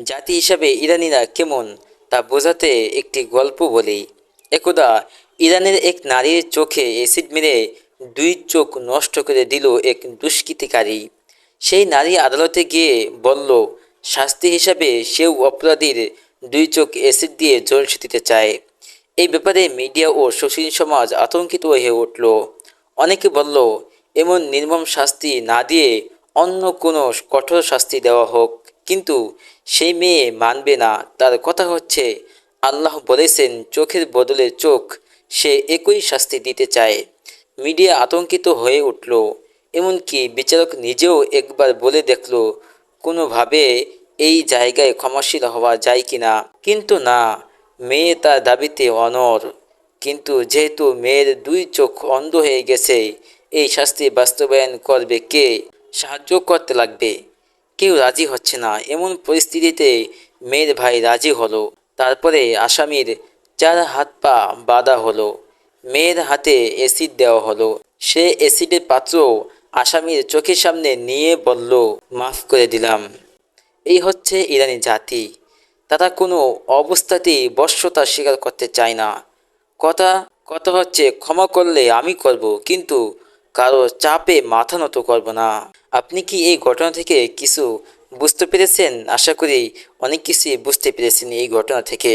জাতি হিসাবে ইরানিরা কেমন তা বোঝাতে একটি গল্প বলি। একদা ইরানের এক নারীর চোখে অ্যাসিড মেরে দুই চোখ নষ্ট করে দিল এক দুষ্কৃতিকারী। সেই নারী আদালতে গিয়ে বলল, শাস্তি হিসাবে সেও অপরাধীর দুই চোখ অ্যাসিড দিয়ে ঝলসে দিতে চায়। এই ব্যাপারে মিডিয়া ও সুশীল সমাজ আতঙ্কিত হয়ে উঠল। অনেকে বলল, এমন নির্মম শাস্তি না দিয়ে অন্য কোনো কঠোর শাস্তি দেওয়া হোক। কিন্তু সেই মেয়ে মানবে না। তার কথা হচ্ছে, আল্লাহ বলেছেন, চোখের বদলে চোখ, সে একই শাস্তি দিতে চায়। মিডিয়া আতঙ্কিত হয়ে উঠল। এমনকি বিচারক নিজেও একবার বলে দেখল, কোনোভাবে এই জায়গায় ক্ষমাশীল হওয়া যায় কিনা কিন্তু না, মেয়ে তার দাবিতে অনর কিন্তু যেহেতু মেয়ের দুই চোখ অন্ধ হয়ে গেছে, এই শাস্তি বাস্তবায়ন করবে কে? সাহায্য করতে লাগবে। কেউ রাজি হচ্ছে না। এমন পরিস্থিতিতে মেয়ের ভাই রাজি হলো। তারপরে আসামির চার হাত পা বাঁধা হলো। মেয়ের হাতে অ্যাসিড দেওয়া হলো। সে অ্যাসিডের পাত্র আসামির চোখের সামনে নিয়ে বলল, মাফ করে দিলাম। এই হচ্ছে ইরানি জাতি। তারা কোনো অবস্থাতেই বশ্যতা স্বীকার করতে চায় না। কথা কথা হচ্ছে, ক্ষমা করলে আমি করব। কিন্তু কারও চাপে মাথা নত করব না। আপনি কি এই ঘটনা থেকে কিছু বুঝতে পেরেছেন? আশা করি অনেক কিছুই বুঝতে পেরেছেন এই ঘটনা থেকে।